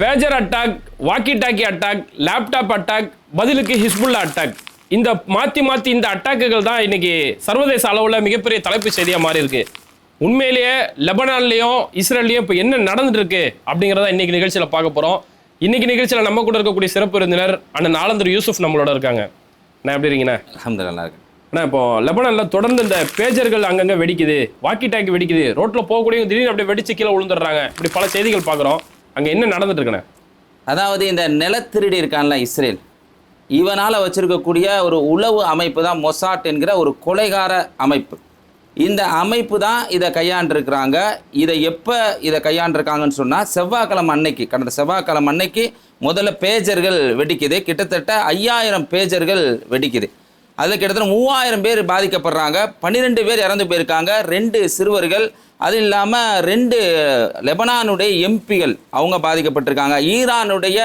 Pager attack walkie talkie attack laptop attack பதிலுக்கு Hezbollah attack இந்த மாற்றி மாற்றி இந்த அட்டாக்குகள் தான் இன்னைக்கு சர்வதேச அளவில் மிகப்பெரிய தலைப்பு செய்தியாக மாறி இருக்கு உண்மையிலேயே லெபனான்லேயும் இஸ்ரேல்லையும் இப்போ என்ன நடந்துட்டு இருக்கு அப்படிங்கிறத இன்னைக்கு நிகழ்ச்சியில் பார்க்க போகிறோம் இன்னைக்கு நிகழ்ச்சியில் நம்ம கூட இருக்கக்கூடிய சிறப்பு விருந்தினர் அண்ணன் நாலந்தர் யூசுப் நம்மளோட இருக்காங்க. நான் எப்படி இருக்கீங்கண்ணா? நல்லா இருக்கு அண்ணா இப்போ லெபனானில் தொடர்ந்து இந்த பேஜர்கள் அங்கங்கே வெடிக்குது வாக்கி டாக்கி வெடிக்குது. ரோட்டில் போகக்கூடிய திடீர்னு அப்படியே வெடிச்சு கீழே விழுந்துடுறாங்க. இப்படி பல செய்திகள் பார்க்குறோம். அங்கே என்ன நடந்துட்டு அதாவது இந்த நிலத்திருடி இருக்கான்ல இஸ்ரேல். இவனால் வச்சுருக்கக்கூடிய ஒரு உளவு அமைப்பு தான் மொசாட் என்கிற ஒரு கொலைகார அமைப்பு. இந்த அமைப்பு தான் இதை கையாண்டிருக்கிறாங்க. இதை எப்போ இதை கையாண்டிருக்காங்கன்னு சொன்னால் செவ்வாய்க்கிழமை அன்னைக்கு கடந்த செவ்வாய்க்கிழமை அன்னைக்கு முதல்ல பேஜர்கள் வெடிக்குது. கிட்டத்தட்ட ஐயாயிரம் பேஜர்கள் வெடிக்குது. அதில் கிட்டத்தட்ட மூவாயிரம் பேர் பாதிக்கப்படுறாங்க. பன்னிரெண்டு பேர் இறந்து போயிருக்காங்க. ரெண்டு சிறுவர்கள் அது இல்லாமல் ரெண்டு லெபனானுடைய எம்பிகள் அவங்க பாதிக்கப்பட்டிருக்காங்க. ஈரானுடைய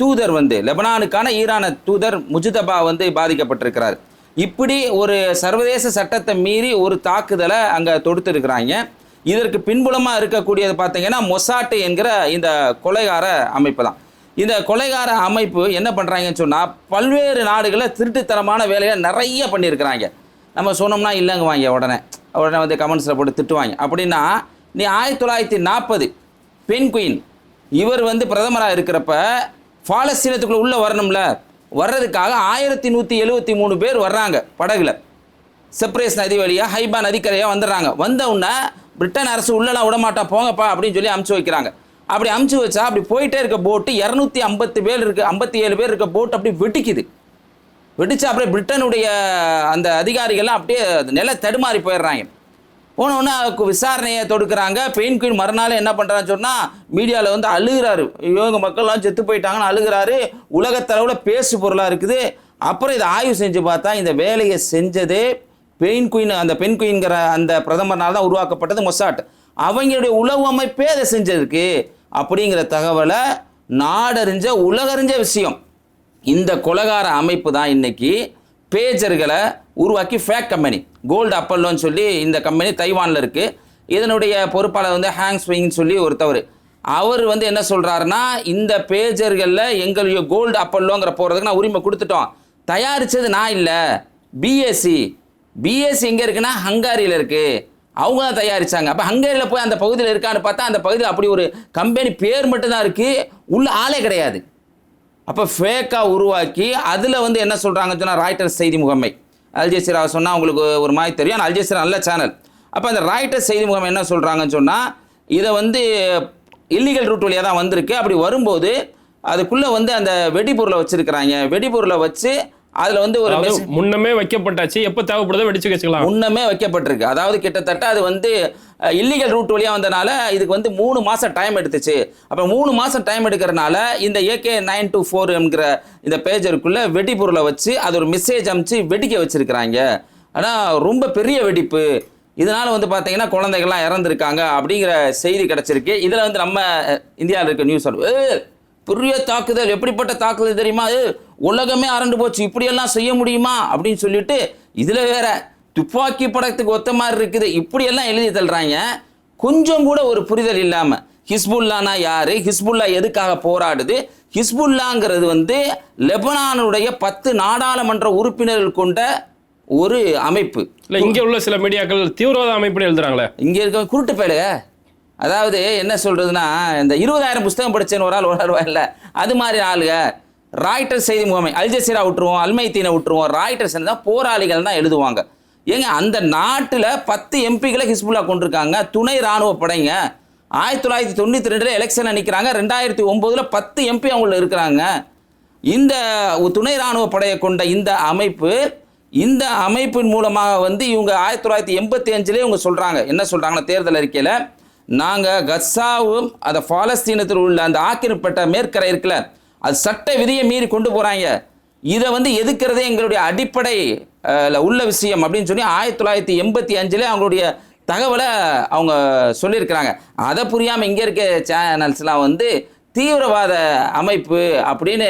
தூதர் வந்து லெபனானுக்கான ஈரான தூதர் முஜிதபா வந்து பாதிக்கப்பட்டிருக்கிறார். இப்படி ஒரு சர்வதேச சட்டத்தை மீறி ஒரு தாக்குதலை அங்கே தொடுத்திருக்கிறாங்க. இதற்கு பின்புலமாக இருக்கக்கூடியது பார்த்தீங்கன்னா மொசாட்டு என்கிற இந்த கொலைகார அமைப்பு தான். இந்த கொலைகார அமைப்பு என்ன பண்ணுறாங்கன்னு சொன்னால் பல்வேறு நாடுகளில் திருட்டுத்தனமான வேலையை நிறைய பண்ணியிருக்கிறாங்க. நம்ம சொன்னோம்னா இல்லைங்க வாங்க உடனே. உடனே வந்து கமெண்ட்ஸில் போட்டு திட்டுவாங்க. அப்படின்னா நீ ஆயிரத்தி தொள்ளாயிரத்தி நாற்பது பெண் குயின் இவர் வந்து பிரதமராக இருக்கிறப்ப பாலஸ்தீனத்துக்குள்ளே உள்ளே வரணும்ல. வர்றதுக்காக ஆயிரத்தி நூற்றி எழுபத்தி மூணு பேர் வர்றாங்க படகுல. செப்ரேஸ் நதி வழியாக ஹைபா நதிக்கரையாக வந்துடுறாங்க. வந்த உடனே பிரிட்டன் அரசு உள்ளலாம் விடமாட்டா போங்கப்பா அப்படின்னு சொல்லி அமுச்சு வைக்கிறாங்க. அப்படி அமுச்சு வச்சா அப்படி போயிட்டே இருக்க போட்டு இரநூத்தி ஐம்பத்து பேர் இருக்க ஐம்பத்தி ஏழு பேர் இருக்க போட்டு அப்படி வெடிக்குது. வெடிச்சு அப்படியே பிரிட்டனுடைய அந்த அதிகாரிகள்லாம் அப்படியே நில தடுமாறி போயிடுறாங்க. போன ஒன்று விசாரணையை தொடுக்கிறாங்க. பெயின் குயின் மறுநாள் என்ன பண்ணுறான்னு சொன்னால் மீடியாவில் வந்து அழுகிறாரு. இவங்க மக்கள்லாம் செத்து போயிட்டாங்கன்னு அழுகிறாரு. உலகத்தளவில் பேசு பொருளாக இருக்குது. அப்புறம் இதை ஆய்வு செஞ்சு பார்த்தா இந்த வேலையை செஞ்சது பெயின் குயின் அந்த பெண் குயின்கிற அந்த பிரதமர்னால தான் உருவாக்கப்பட்டது மொசாட். அவங்களுடைய உளவு அமைப்பே அதை செஞ்சிருக்கு அப்படிங்கிற தகவலை நாடறிஞ்ச உலகறிஞ்ச விஷயம். இந்த கொலகார அமைப்பு தான் இன்னைக்கு பேஜர்களை உருவாக்கி ஃபேக் கம்பெனி கோல்டு அப்பல்லோன்னு சொல்லி இந்த கம்பெனி தைவானில் இருக்குது இதனுடைய பொறுப்பாளர் வந்து ஹேங் ஸ்விங்னு சொல்லி ஒருத்தவர். அவர் வந்து என்ன சொல்கிறாருன்னா இந்த பேஜர்களில் எங்களுடைய கோல்டு அப்பல்லோங்கிற போகிறதுக்கு நான் உரிமை கொடுத்துட்டோம். தயாரித்தது நான் இல்லை பிஎஸ்சி பிஎஸ்சி எங்கே இருக்குன்னா ஹங்காரியில் இருக்குது அவங்க தான் தயாரிச்சாங்க. அப்போ ஹங்கேரியில் போய் அந்த பகுதியில் இருக்கான்னு பார்த்தா அந்த பகுதியில் அப்படி ஒரு கம்பெனி பேர் மட்டும்தான் இருக்குது உள்ள ஆளே கிடையாது. அப்போ ஃபேக்காக உருவாக்கி அதில் வந்து என்ன சொல்கிறாங்கன்னு சொன்னால் ராய்டர்ஸ் செய்தி முகமை. அல்ஜசீரா சொன்னால் உங்களுக்கு ஒரு மாதிரி தெரியும். ஆனால் அல்ஜசீரா நல்ல சேனல் அப்போ அந்த ராய்டர்ஸ் செய்தி முகமை என்ன சொல்கிறாங்கன்னு சொன்னால் இதை வந்து இல்லீகல் ரூட் வழியாக தான் வந்திருக்கு. அப்படி வரும்போது அதுக்குள்ளே வந்து அந்த வெடிபொருளை வச்சுருக்கிறாங்க. வெடிபொருளை வச்சு அதில் வந்து ஒரு முன்னமே வைக்கப்பட்டாச்சு எப்போ தேவைப்படுதோ வெடிச்சு வச்சுக்கலாம். முன்னமே வைக்கப்பட்டிருக்கு. அதாவது கிட்டத்தட்ட அது வந்து இல்லீகல் ரூட் வழியாக வந்தனால இதுக்கு வந்து மூணு மாதம் டைம் எடுத்துச்சு. அப்போ மூணு மாதம் டைம் எடுக்கிறனால இந்த ஏகே நைன் டூ ஃபோர் என்கிற இந்த பேஜருக்குள்ளே வெடிபொருளை வச்சு அது ஒரு மெசேஜ் அமுச்சு வெடிக்க வச்சுருக்கிறாங்க. ஆனால் ரொம்ப பெரிய வெடிப்பு. இதனால் வந்து பார்த்தீங்கன்னா குழந்தைகள்லாம் இறந்துருக்காங்க அப்படிங்கிற செய்தி கிடச்சிருக்கு. இதில் வந்து நம்ம இந்தியாவில் இருக்க நியூஸ் பெரிய தாக்குதல் எப்படிப்பட்ட தாக்குதல் தெரியுமா? அது உலகமே அரண்டு போச்சு இப்படியெல்லாம் செய்ய முடியுமா? அப்படின்னு சொல்லிட்டு இதில் வேற துப்பாக்கி படத்துக்கு ஒத்த மாதிரி இருக்குது. இப்படியெல்லாம் எழுதி தள்ளுறாங்க. கொஞ்சம் கூட ஒரு புரிதல் இல்லாமல் ஹிஸ்புல்லானா யாரு? ஹிஸ்புல்லா எதுக்காக போராடுது? ஹிஸ்புல்லாங்கிறது வந்து லெபனானுடைய பத்து நாடாளுமன்ற உறுப்பினர்கள் கொண்ட ஒரு அமைப்பு. இல்லை இங்கே உள்ள சில மீடியாக்கள் தீவிரவாத அமைப்புன்னு எழுதுறாங்களே. இங்கே இருக்க குருட்டு பயலுக அதாவது என்ன சொல்கிறதுனா இந்த இருபதாயிரம் புஸ்தகம் படிச்சேன்னு ஒரு ஆள் உணர்வா இல்லை அது மாதிரி ஆளுங்க. ராய்டர்ஸ் செய்தி முகமை அல்ஜசீரா விட்டுருவோம் அல்மைத்தீனை விட்டுருவோம் ராய்டர்ஸ் தான் போராளிகள் தான் எழுதுவாங்க. ஏங்க அந்த நாட்டில் பத்து எம்பிகளை ஹிஸ்புல்லா கொண்டிருக்காங்க துணை இராணுவ படைங்க. ஆயிரத்தி தொள்ளாயிரத்தி தொண்ணூற்றி ரெண்டில் எலெக்ஷனில் நிற்கிறாங்க ரெண்டாயிரத்தி ஒம்போதில் பத்து எம்பி அவங்கள இருக்கிறாங்க. இந்த துணை இராணுவ படையை கொண்ட இந்த அமைப்பு இந்த அமைப்பின் மூலமாக வந்து இவங்க ஆயிரத்தி தொள்ளாயிரத்தி எண்பத்தி அஞ்சுலேயே இவங்க சொல்கிறாங்க என்ன சொல்கிறாங்கன்னா தேர்தல் அறிக்கையில் நாங்கள் கஸாவும் அதை பாலஸ்தீனத்தில் உள்ள அந்த ஆக்கிரமிப்பட்ட மேற்கரை இருக்குல்ல அது சட்ட விதியை மீறி கொண்டு போகிறாங்க இதை வந்து எதுக்கிறதே? எங்களுடைய அடிப்படை உள்ள விஷயம் அப்படின்னு சொல்லி ஆயிரத்தி தொள்ளாயிரத்தி எண்பத்தி அஞ்சில் அவங்களுடைய தகவலை அவங்க சொல்லியிருக்கிறாங்க. அதை புரியாமல் இங்கே இருக்க சேனல்ஸ்லாம் வந்து தீவிரவாத அமைப்பு அப்படின்னு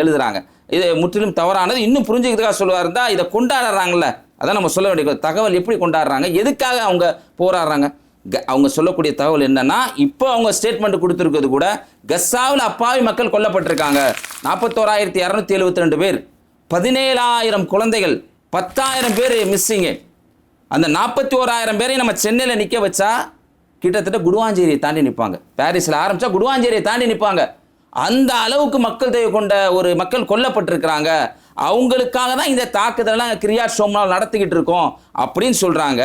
எழுதுறாங்க. இது முற்றிலும் தவறானது. இன்னும் புரிஞ்சுக்கிறதுக்காக சொல்லுவா இருந்தால் இதை கொண்டாடுறாங்கல்ல. அதான் நம்ம சொல்ல வேண்டிய தகவல் எப்படி கொண்டாடுறாங்க? எதுக்காக அவங்க போராடுறாங்க? அவங்க சொல்லக்கூடிய தகவல் என்னன்னா இப்போ அவங்க ஸ்டேட்மெண்ட் கொடுத்துருக்கிறது கூட கஸ்ஸாவில் அப்பாவி மக்கள் கொல்லப்பட்டிருக்காங்க. நாற்பத்தோராயிரத்தி இரநூத்தி எழுபத்தி ரெண்டு பேர். பதினேழாயிரம் குழந்தைகள் பத்தாயிரம் பேர் மிஸ்ஸிங்கு அந்த நாற்பத்தி ஓராயிரம் பேரையும் நம்ம சென்னையில் நிற்க வச்சா கிட்டத்தட்ட குடுவாஞ்சேரியை தாண்டி நிற்பாங்க பாரிஸில் ஆரம்பித்தா குடுவாஞ்சேரியை தாண்டி நிற்பாங்க அந்த அளவுக்கு மக்கள் தேவை கொண்ட ஒரு மக்கள் கொல்லப்பட்டிருக்கிறாங்க. அவங்களுக்காக தான் இந்த தாக்குதலாம் கிரியா சோம்னால் நடத்திக்கிட்டு இருக்கோம் அப்படின்னு சொல்கிறாங்க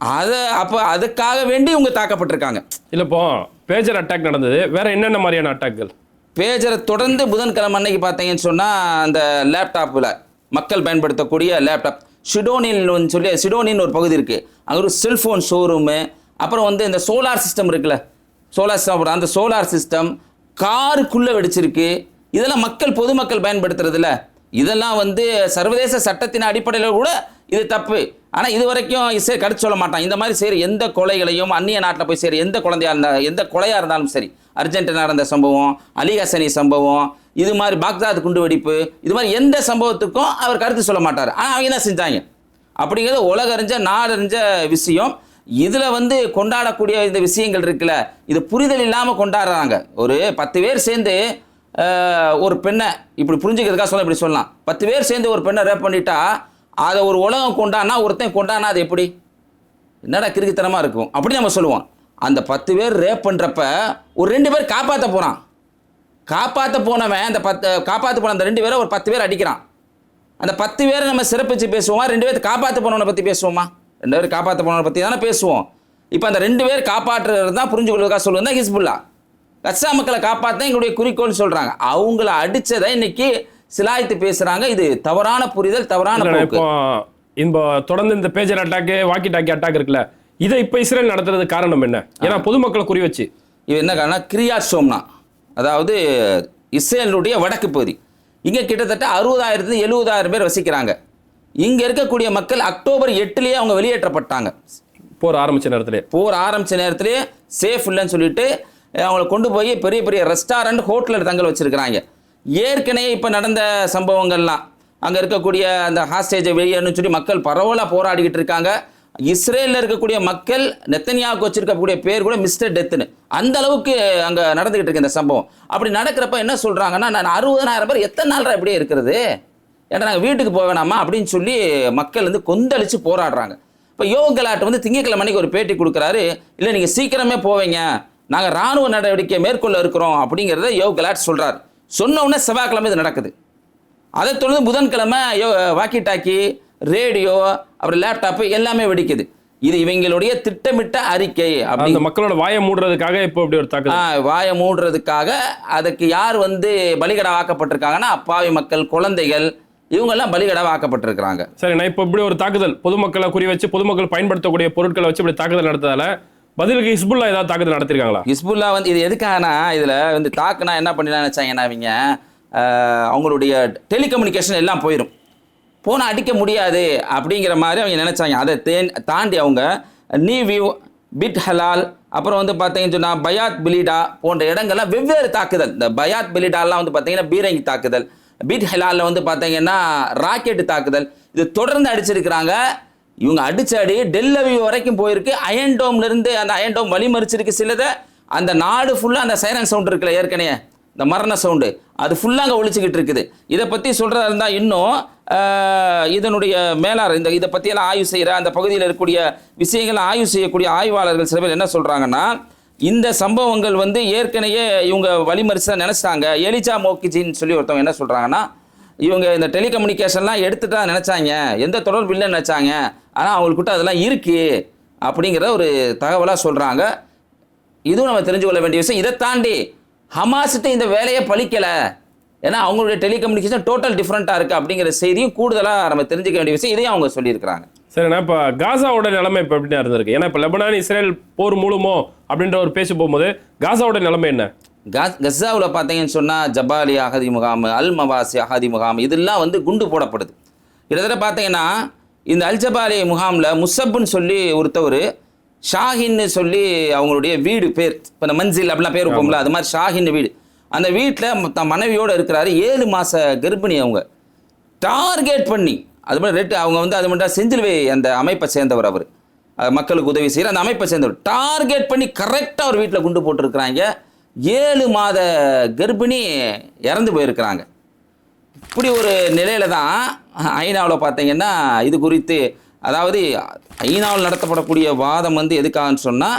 அதை அப்போ அதுக்காக வேண்டி இவங்க தாக்கப்பட்டிருக்காங்க. இல்ல இப்போ பேஜர் அட்டாக் நடந்தது. வேற என்னென்ன மாதிரியான அட்டாக்கள் பேஜரை தொடர்ந்து புதன்கிழமை அன்னைக்கு பார்த்தீங்கன்னு சொன்னால் அந்த லேப்டாப்பில் மக்கள் பயன்படுத்தக்கூடிய லேப்டாப் சிடோனின்னு சொல்லி சிடோனின்னு ஒரு பகுதி இருக்குது அங்கே ஒரு செல்ஃபோன் ஷோரூமு அப்புறம் வந்து இந்த சோலார் சிஸ்டம் இருக்குல்ல. சோலார் சிஸ்டம் அந்த சோலார் சிஸ்டம் காருக்குள்ளே வெடிச்சிருக்கு. இதெல்லாம் மக்கள் பொதுமக்கள் பயன்படுத்துறதில்ல. இதெல்லாம் வந்து சர்வதேச சட்டத்தின் அடிப்படையில் கூட இது தப்பு. ஆனால் இது வரைக்கும் இசை கடிச்சு சொல்ல மாட்டான். இந்த மாதிரி செய்கிற எந்த கொலைகளையும் அந்நிய நாட்டில் போய் செய்கிற எந்த குழந்தையாக இருந்தால் எந்த கொலையாக இருந்தாலும் சரி அர்ஜென்டினா நடந்த சம்பவம் அலிஹசனி சம்பவம் இது மாதிரி பாக்தாத் குண்டு வெடிப்பு இது மாதிரி எந்த சம்பவத்துக்கும் அவர் கருத்து சொல்ல மாட்டார். ஆனால் அவங்க என்ன செஞ்சாங்க? அப்படிங்கிறது உலகறிஞ்ச நாடறிஞ்ச விஷயம். இதில் வந்து கொண்டாடக்கூடிய இந்த விஷயங்கள் இருக்குல்ல இது புரிதல் இல்லாமல் கொண்டாடுறாங்க. ஒரு பத்து பேர் சேர்ந்து ஒரு பெண்ணை இப்படி புரிஞ்சுக்கிறதுக்காக சொல்ல இப்படி சொல்லலாம். பத்து பேர் சேர்ந்து ஒரு பெண்ணை ரேப் பண்ணிட்டா அதை ஒரு உலகம் கொண்டானா ஒருத்தன் கொண்டானா அது எப்படி? என்னடா கிறுக்குத்தனமாக இருக்கும்? அப்படி நம்ம சொல்லுவோம். அந்த பத்து பேர் ரேப் பண்ணுறப்ப ஒரு ரெண்டு பேர் காப்பாற்ற போகிறான் காப்பாற்ற போனவன் அந்த பத்து காப்பாற்ற போன அந்த ரெண்டு பேரை ஒரு பத்து பேர் அடிக்கிறான். அந்த பத்து பேரை நம்ம சிறப்பிச்சு பேசுவோமா? ரெண்டு பேர் காப்பாற்ற போனவனை பற்றி பேசுவோமா? ரெண்டு பேர் காப்பாற்ற போனவனை பற்றி தானே பேசுவோம். இப்போ அந்த ரெண்டு பேர் காப்பாற்றுறது தான் புரிஞ்சு கொள்வதற்காக சொல்லுவது தான் ஹிஸ்புல்லா? கச்சா மக்களை காப்பாற்ற எங்களுடைய குறிக்கோள்னு சொல்கிறாங்க அவங்கள அடித்ததை இன்றைக்கி சிலாய்த்து பேசுகிறாங்க இது தவறான புரிதல் தவறான இப்போ இந்த தொடர்ந்து இந்த pager attack walkie talkie attack இருக்குல்ல இதை இப்போ இஸ்ரேல் நடத்துறது காரணம் என்ன? ஏன்னா பொதுமக்களை குறி வச்சு. இது என்ன காரணம் கிரியா சோம்னா அதாவது இஸ்ரேலுடைய வடக்கு பகுதி. இங்கே கிட்டத்தட்ட அறுபதாயிரத்து எழுபதாயிரம் பேர் வசிக்கிறாங்க. இங்கே இருக்கக்கூடிய மக்கள் அக்டோபர் எட்டுலேயே அவங்க வெளியேற்றப்பட்டாங்க. போர் ஆரம்பிச்ச நேரத்திலே. போர் ஆரம்பித்த நேரத்திலே சேஃப் இல்லைன்னு சொல்லிட்டு அவங்கள கொண்டு போய் பெரிய பெரிய ரெஸ்டாரண்ட் ஹோட்டலில் தங்க வச்சிருக்கிறாங்க. ஏற்கனவே இப்போ நடந்த சம்பவங்கள்லாம் அங்கே இருக்கக்கூடிய அந்த ஹாஸ்டேஜை வெளியேன்னு சொல்லி மக்கள் பரவலாக போராடிக்கிட்டு இருக்காங்க. இஸ்ரேலில் இருக்கக்கூடிய மக்கள் நெத்தனியாவுக்கு வச்சிருக்கக்கூடிய பேர் கூட மிஸ்டர் டெத்துன்னு அந்த அளவுக்கு அங்கே நடந்துக்கிட்டு இருக்கு இந்த சம்பவம். அப்படி நடக்கிறப்ப என்ன சொல்கிறாங்கன்னா நான் அறுபதனாயிரம் பேர் எத்தனை நாள் இப்படியே இருக்கிறது? ஏன்னா நாங்கள் வீட்டுக்கு போக வேணாமா? அப்படின்னு சொல்லி மக்கள் வந்து கொந்தளித்து போராடுறாங்க. இப்போ யோக கலாட் வந்து திங்கக்கிழமைக்கு ஒரு பேட்டி கொடுக்குறாரு. இல்லை நீங்கள் சீக்கிரமே போவீங்க. நாங்கள் ராணுவ நடவடிக்கை மேற்கொள்ள இருக்கிறோம். அப்படிங்கிறத யோக கலாட் சொல்கிறார் சொன்ன உடனே செவ்வாய்க்கிழமை இது நடக்குது. அதை தொடர்ந்து புதன்கிழமை யோ வாக்கி டாக்கி ரேடியோ அப்புறம் லேப்டாப்பு எல்லாமே வெடிக்குது. இது இவங்களுடைய திட்டமிட்ட அறிக்கை அப்படி. அந்த மக்களோட வாயை மூடுறதுக்காக இப்போ இப்படி ஒரு தாக்குதல். ஆ, வாயை மூடுறதுக்காக அதுக்கு யார் வந்து பலிகடா வாக்கப்பட்டிருக்காங்கன்னா அப்பாவி மக்கள் குழந்தைகள் இவங்கெல்லாம் பலிகடா வாக்கப்பட்டிருக்கிறாங்க சரி நான் இப்போ இப்படி ஒரு தாக்குதல் பொதுமக்களை குறி வச்சு பொதுமக்கள் பயன்படுத்தக்கூடிய பொருட்களை வச்சு இப்படி தாக்குதல் நடத்ததால பதிலுக்கு ஹிஸ்புல்லா ஏதாவது தாக்குதல் நடத்திருக்காங்களா? ஹிஸ்புல்லா வந்து இது எதுக்காகனா இதில் வந்து தாக்குனா என்ன பண்ணலாம் நினச்சாங்கன்னா அவங்க அவங்களுடைய டெலிகம்யூனிகேஷன் எல்லாம் போயிடும் போனால் அடிக்க முடியாது அப்படிங்கிற மாதிரி அவங்க நினச்சாங்க. அதை தேன் தாண்டி அவங்க நீ வியூ பிட் ஹலால் அப்புறம் வந்து பார்த்தீங்கன்னு சொன்னால் பயாத் பிலிடா போன்ற இடங்கள்லாம் வெவ்வேறு தாக்குதல். இந்த பயாத் பிலிடாலாம் வந்து பார்த்தீங்கன்னா பீரங்கி தாக்குதல். பிட் ஹலாலில் வந்து பார்த்தீங்கன்னா ராக்கெட் தாக்குதல். இது தொடர்ந்து அடிச்சிருக்கிறாங்க. இவங்க அடிச்ச அடி டெல்லவி வரைக்கும் போயிருக்கு. அயன் டோம்லேருந்து அந்த அயன் டோம் வழிமறிச்சிருக்கு சிலதை. அந்த நாடு ஃபுல்லாக அந்த சைரன் சவுண்ட் இருக்குல்ல ஏற்கனவே. இந்த மரண சவுண்டு அது ஃபுல்லாக அங்கே ஒழிச்சிக்கிட்டு இருக்குது. இதை பற்றி சொல்கிறதா இருந்தால் இன்னும் இதனுடைய மேலாளர் இந்த இதை பற்றியெல்லாம் ஆய்வு செய்கிற அந்த பகுதியில் இருக்கக்கூடிய விஷயங்களை ஆய்வு செய்யக்கூடிய ஆய்வாளர்கள் சில பேர் என்ன சொல்கிறாங்கன்னா இந்த சம்பவங்கள் வந்து ஏற்கனவே இவங்க வழிமறிச்சு தான் நினச்சிட்டாங்க. எலிஜா மோக்கிஜின்னு சொல்லி ஒருத்தவங்க என்ன சொல்கிறாங்கன்னா இவங்க இந்த டெலிகம்யூனிகேஷன்லாம் எடுத்துட்டா நினச்சாங்க. எந்த தொடர்பு இல்லைன்னு நினச்சாங்க. ஆனால் அவங்கக்கிட்ட அதெல்லாம் இருக்குது அப்படிங்கிற ஒரு தகவலாக சொல்கிறாங்க இதுவும் நம்ம தெரிஞ்சு கொள்ள வேண்டிய விஷயம். இதை தாண்டி ஹமாஸ்கிட்ட இந்த வேலையை பழிக்கலை. ஏன்னா அவங்களுடைய டெலிகம்யூனிகேஷன் டோட்டல் டிஃப்ரெண்ட்டாக இருக்குது அப்படிங்கிற செய்தியும் கூடுதலாக நம்ம தெரிஞ்சுக்க வேண்டிய விஷயம். இதையும் அவங்க சொல்லியிருக்கிறாங்க. சரிண்ணா இப்போ காசாவோட நிலைமை இப்போ எப்படி இருந்திருக்கு. ஏன்னா இப்போ லெபனான் இஸ்ரேல் போர் மூலமோ அப்படின்ற ஒரு பேச்சு போகும்போது காசாவோட நிலைமை என்ன? கஸ் கஸாவில் பார்த்தீங்கன்னு சொன்னால் ஜபாலி அகதி முகாம் அல் மவாசி அகதி முகாம் இதெல்லாம் வந்து குண்டு போடப்படுது. கிட்டத்தட்ட பார்த்தீங்கன்னா இந்த அல் ஜபாலி முகாமில் முசப்புன்னு சொல்லி ஒருத்தவர் ஷாஹின்னு சொல்லி அவங்களுடைய வீடு பேர் இப்போ இந்த மன்சில் அப்படிலாம் பேர் வைப்போம்ல அது மாதிரி ஷாஹின் வீடு. அந்த வீட்டில் தன் மனைவியோடு இருக்கிறாரு ஏழு மாத கர்ப்பிணி அவங்க. டார்கெட் பண்ணி அது மாதிரி ரெட் அவங்க வந்து அது மட்டும் செஞ்சிலுவை அந்த அமைப்பை சேர்ந்தவர் அவர். மக்களுக்கு உதவி செய்கிற அந்த அமைப்பை சேர்ந்தவர். டார்கெட் பண்ணி கரெக்டாக ஒரு வீட்டில் குண்டு போட்டிருக்கிறாங்க. ஏழு மாத கர்ப்பிணி இறந்து போயிருக்கிறாங்க. இப்படி ஒரு நிலையில தான் ஐநாவில் பார்த்தீங்கன்னா இது குறித்து அதாவது ஐநாவில் நடத்தப்படக்கூடிய வாதம் வந்து எதுக்காகன்னு சொன்னால்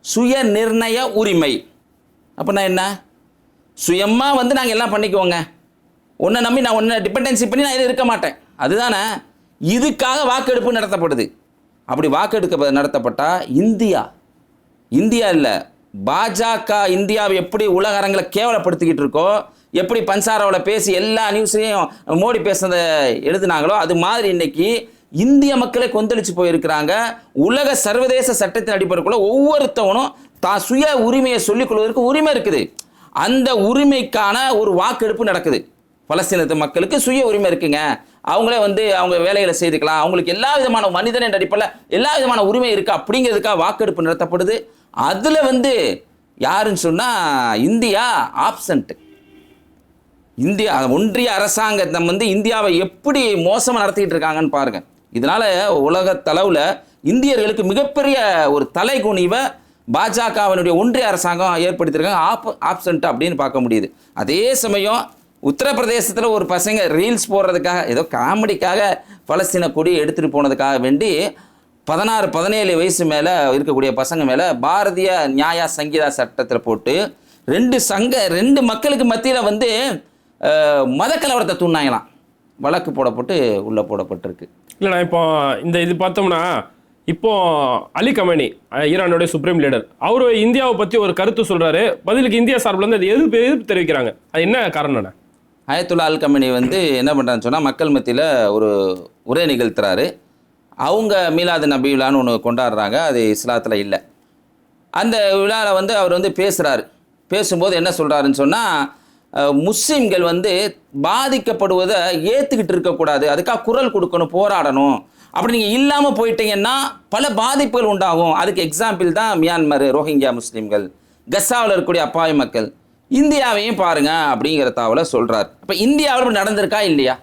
சுய நிர்ணய உரிமை. அப்படின்னா என்ன? சுயமாக வந்து நாங்கள் எல்லாம் பண்ணிக்குவோங்க. உன்னை நம்பி நான் உன்னை டிபெண்டன்சி பண்ணி நான் இருக்க மாட்டேன். அதுதானே? இதுக்காக வாக்கெடுப்பு நடத்தப்படுது. அப்படி வாக்கெடுக்க நடத்தப்பட்டால் இந்தியா இந்தியா இல்லை பாஜக இந்தியாவை எப்படி உலக அரங்கில் கேவலப்படுத்திக்கிட்டு இருக்கோ எப்படி பன்சாராவில் பேசி எல்லா நியூஸையும் மோடி பேசுனதை எழுதினாங்களோ அது மாதிரி இன்னைக்கு இந்திய மக்களே கொந்தளிச்சு போயிருக்கிறாங்க. உலக சர்வதேச சட்டத்தின் அடிப்படைக்குள்ள ஒவ்வொருத்தவனும் தான் சுய உரிமையை சொல்லிக் கொள்வதற்கு உரிமை இருக்குது. அந்த உரிமைக்கான ஒரு வாக்கெடுப்பு நடக்குது. பலஸ்தீனத்து மக்களுக்கு சுய உரிமை இருக்குங்க. அவங்களே வந்து அவங்க வேலைகளை செய்துக்கலாம். அவங்களுக்கு எல்லா விதமான மனிதன் என்ற அடிப்படையில் எல்லா விதமான உரிமை இருக்குது அப்படிங்கிறதுக்காக வாக்கெடுப்பு நடத்தப்படுது. அதில் வந்து யாருன்னு சொன்னால் இந்தியா ஆப்சண்ட்டு இந்தியா ஒன்றிய அரசாங்கத்தம் வந்து இந்தியாவை எப்படி மோசமாக நடத்திக்கிட்டு இருக்காங்கன்னு பாருங்கள் இதனால் உலக தளவில் இந்தியர்களுக்கு மிகப்பெரிய ஒரு தலை குனிவை பாஜகவினுடைய ஒன்றிய அரசாங்கம் ஏற்படுத்தியிருக்காங்க. ஆப் ஆப்சண்ட் அப்படின்னு பார்க்க முடியுது. அதே சமயம் உத்தரப்பிரதேசத்தில் ஒரு பசங்க ரீல்ஸ் போடுறதுக்காக ஏதோ காமெடிக்காக பலஸ்தீன கொடி எடுத்துகிட்டு போனதுக்காக வேண்டி பதினாறு பதினேழு வயசு மேலே இருக்கக்கூடிய பசங்க மேலே பாரதிய நியாய சங்கீதா சட்டத்தில் போட்டு ரெண்டு சங்க ரெண்டு மக்களுக்கு மத்தியில் வந்து அஹ், மத கலவரத்தை தூண்டாங்களாம் வழக்கு போடப்பட்டு உள்ளே போடப்பட்டிருக்கு. இல்லைண்ணா இப்போ இந்த இது பார்த்தோம்னா இப்போ அலி கமேனி ஈரானுடைய சுப்ரீம் லீடர் அவர் இந்தியாவை பற்றி ஒரு கருத்து சொல்றாரு. பதிலுக்கு இந்தியா சார்பில் இருந்து அது எதிர்ப்பு எதிர்ப்பு தெரிவிக்கிறாங்க. அது என்ன காரணம்ண்ணா அயத்துல்லா அல் கம்பெனி வந்து என்ன பண்ணுறான்னு சொன்னால் மக்கள் மத்தியில் ஒரு உரை நிகழ்த்துறாரு. அவங்க மீலாது நபி விழான்னு ஒன்று கொண்டாடுறாங்க. அது இஸ்லாத்தில் இல்லை. அந்த விழாவில் வந்து அவர் வந்து பேசுகிறாரு பேசும்போது என்ன சொல்கிறாருன்னு சொன்னால் முஸ்லீம்கள் வந்து பாதிக்கப்படுவதை ஏற்றுக்கிட்டு இருக்கக்கூடாது. அதுக்காக குரல் கொடுக்கணும் போராடணும். அப்படி நீங்கள் இல்லாமல் போயிட்டீங்கன்னா பல பாதிப்புகள் உண்டாகும். அதுக்கு எக்ஸாம்பிள் தான் மியான்மர் ரோஹிங்கியா முஸ்லீம்கள் கசாவில் இருக்கக்கூடிய அப்பாவி மக்கள். இந்தியாவையும் பாருங்கள் அப்படிங்கிற தாவலை சொல்கிறார் அப்போ இந்தியாவில் நடந்திருக்கா இல்லையா?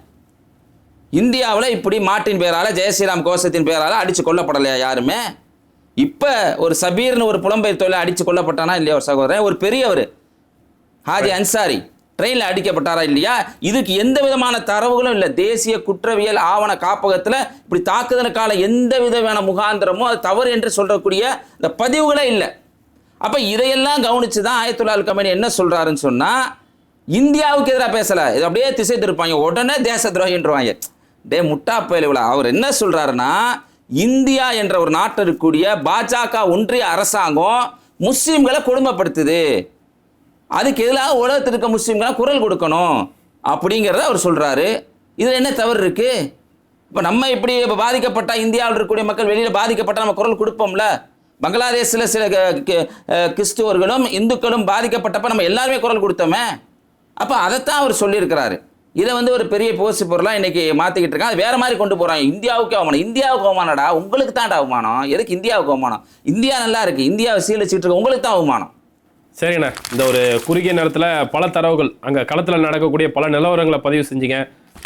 இந்தியாவில் இப்படி மாட்டின் பேரால் ஜெயஸ்ரீராம் கோஷத்தின் பேரால் அடித்து கொல்லப்படலையா யாருமே? இப்போ ஒரு சபீர்னு ஒரு புலம்பெயர் தொழிலை அடித்து கொல்லப்பட்டானா இல்லையா ஒரு சகோதரன்? ஒரு பெரியவர். ஹாஜி அன்சாரி. ட்ரெயினில் அடிக்கப்பட்டாரா இல்லையா? இதுக்கு எந்த விதமான தரவுகளும் இல்லை. தேசிய குற்றவியல் ஆவண காப்பகத்தில் இப்படி தாக்குதலுக்கான எந்த விதமான முகாந்திரமோ அது தவறு என்று சொல்லக்கூடிய இந்த பதிவுகளே இல்லை. அப்போ இதையெல்லாம் கவனித்து தான் ஆயத்துல்லா கமேனி என்ன சொல்கிறாருன்னு சொன்னால் இந்தியாவுக்கு எதிராக பேசலை. இது அப்படியே திசை திருப்பாங்க உடனே தேச துரோகின்றவாங்க. டே முட்டா பயலுவிழா அவர் என்ன சொல்கிறாருன்னா இந்தியா என்ற ஒரு நாட்டில் இருக்கக்கூடிய பாஜக ஒன்றிய அரசாங்கம் முஸ்லீம்களை கொடுமைப்படுத்துது. அதுக்கு எதிராக உலகத்தில் இருக்க முஸ்லீம்களாக குரல் கொடுக்கணும் அப்படிங்கிறத அவர் சொல்கிறாரு இதில் என்ன தவறு இருக்குது இப்போ நம்ம இப்படி இப்போ பாதிக்கப்பட்ட இந்தியாவில் இருக்கக்கூடிய மக்கள் வெளியில் பாதிக்கப்பட்ட நம்ம குரல் கொடுப்போம்ல? பங்களாதேஷில் சில க- கிறிஸ்துவர்களும் இந்துக்களும் பாதிக்கப்பட்டப்ப நம்ம எல்லாருமே குரல் கொடுத்தோமே? அப்போ அதைத்தான் அவர் சொல்லியிருக்கிறாரு. இதை வந்து ஒரு பெரிய போஸ்ட் பொருளாக இன்னைக்கு மாற்றிக்கிட்டு இருக்காங்க அது வேற மாதிரி கொண்டு போகிறாங்க இந்தியாவுக்கு அவமானம். இந்தியாவுக்கு அவமானடா உங்களுக்கு தான்டா அவமானம். எதுக்கு இந்தியாவுக்கு அவமானம்? இந்தியா நல்லா இருக்கு. இந்தியாவை சீலிச்சிட்டு இருக்கு. உங்களுக்கு தான் அவமானம். சரிண்ணா. இந்த ஒரு குறுகிய நேரத்தில் பல தரவுகள் அங்கே களத்தில் நடக்கக்கூடிய பல நிலவரங்களை பதிவு செஞ்சீங்க.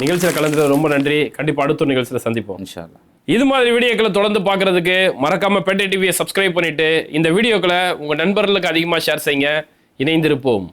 நிகழ்ச்சியில் கலந்துறது ரொம்ப நன்றி. கண்டிப்பாக அடுத்த ஒரு நிகழ்ச்சியில் சந்திப்போம். இன்ஷா அல்லாஹ் இது மாதிரி வீடியோக்களை தொடர்ந்து பார்க்கறதுக்கு மறக்காம பெட்டை டிவியை சப்ஸ்கிரைப் பண்ணிட்டு இந்த வீடியோக்களை உங்க நண்பர்களுக்கு அதிகமாக ஷேர் செய்யுங்க. இணைந்திருப்போம்.